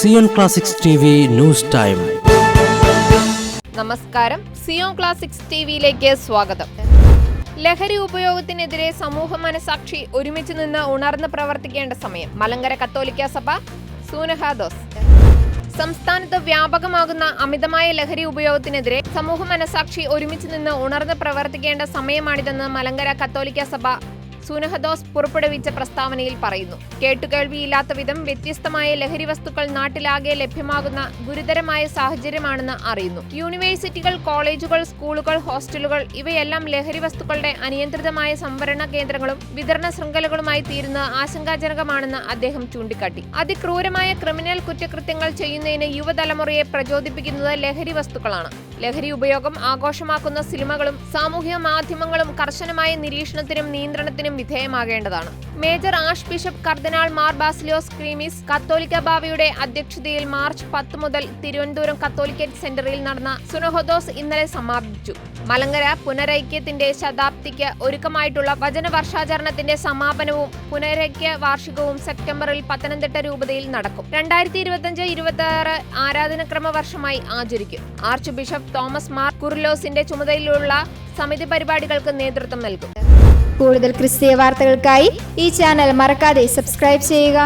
Zion classics news time. നമസ്കാരം. Zion classics ടിവിയിലേക്ക് സ്വാഗതം. ലഹരി ഉപയോഗത്തിനെതിരെ സമൂഹ മനസാക്ഷി ഒരുമിച്ച് നിന്ന് ഉണർന്ന് പ്രവർത്തിക്കേണ്ട സമയം. മലങ്കര കത്തോലിക്ക സഭ സൂനഹാദോസ് സംസ്ഥാനത്ത് വ്യാപകമാകുന്ന അമിതമായ ലഹരി ഉപയോഗത്തിനെതിരെ സമൂഹ മനസാക്ഷി ഒരുമിച്ച് നിന്ന് ഉണർന്ന് പ്രവർത്തിക്കേണ്ട സമയമാണിതെന്ന് മലങ്കര കത്തോലിക്ക സഭ സുനഹദോസ് പുറപ്പെടുവിച്ച പ്രസ്താവനയിൽ പറയുന്നു. കേട്ടുകേൾവിയില്ലാത്ത വിധം വ്യത്യസ്തമായ ലഹരി വസ്തുക്കൾ നാട്ടിലാകെ ലഭ്യമാകുന്ന ഗുരുതരമായ സാഹചര്യമാണെന്ന് അറിയുന്നു. യൂണിവേഴ്സിറ്റികൾ കോളേജുകൾ സ്കൂളുകൾ ഹോസ്റ്റലുകൾ ഇവയെല്ലാം ലഹരി വസ്തുക്കളുടെ അനിയന്ത്രിതമായ സംവരണ കേന്ദ്രങ്ങളും വിതരണ ശൃംഖലകളുമായി തീരുന്നത് ആശങ്കാജനകമാണെന്ന് അദ്ദേഹം ചൂണ്ടിക്കാട്ടി. അതിക്രൂരമായ ക്രിമിനൽ കുറ്റകൃത്യങ്ങൾ ചെയ്യുന്നതിന് യുവതലമുറയെ പ്രചോദിപ്പിക്കുന്നത് ലഹരി വസ്തുക്കളാണ്. ലഹരി ഉപയോഗം ആഘോഷമാക്കുന്ന സിനിമകളും സാമൂഹ്യ മാധ്യമങ്ങളും കർശനമായ നിരീക്ഷണത്തിനും നിയന്ത്രണത്തിനും വിധേയമാകേണ്ടതാണ്. മേജർ ആഷ് ബിഷപ്പ് കർദിനാൾ മാർ ബാസിലിയോസ് ക്രീമിസ് കത്തോലിക്ക ബാവയുടെ അധ്യക്ഷതയിൽ മാർച്ച് പത്ത് മുതൽ തിരുവനന്തപുരം കത്തോലിക്കറ്റ് സെന്ററിൽ നടന്ന സുനഹോദോസ് ഇന്നലെ സമാപിച്ചു. മലങ്കര പുനരൈക്യത്തിന്റെ ശതാബ്ദിക്ക് ഒരുക്കമായിട്ടുള്ള വചനവർഷാചരണത്തിന്റെ സമാപനവും പുനരൈക്യ വാർഷികവും സെപ്റ്റംബറിൽ പത്തനംതിട്ട രൂപതയിൽ നടക്കും. രണ്ടായിരത്തി ഇരുപത്തിയഞ്ച് ഇരുപത്തി ആറ് ആരാധനക്രമ വർഷമായി ആചരിക്കും. ആർച്ച് ബിഷപ്പ് തോമസ് മാർ കുർലോസിന്റെ ചുമതലയിലുള്ള സമിതി പരിപാടികൾക്ക് നേതൃത്വം നൽകും. കൂടുതൽ ക്രിസ്തീയ വാർത്തകൾക്കായി ഈ ചാനൽ മറക്കാതെ സബ്സ്ക്രൈബ് ചെയ്യുക.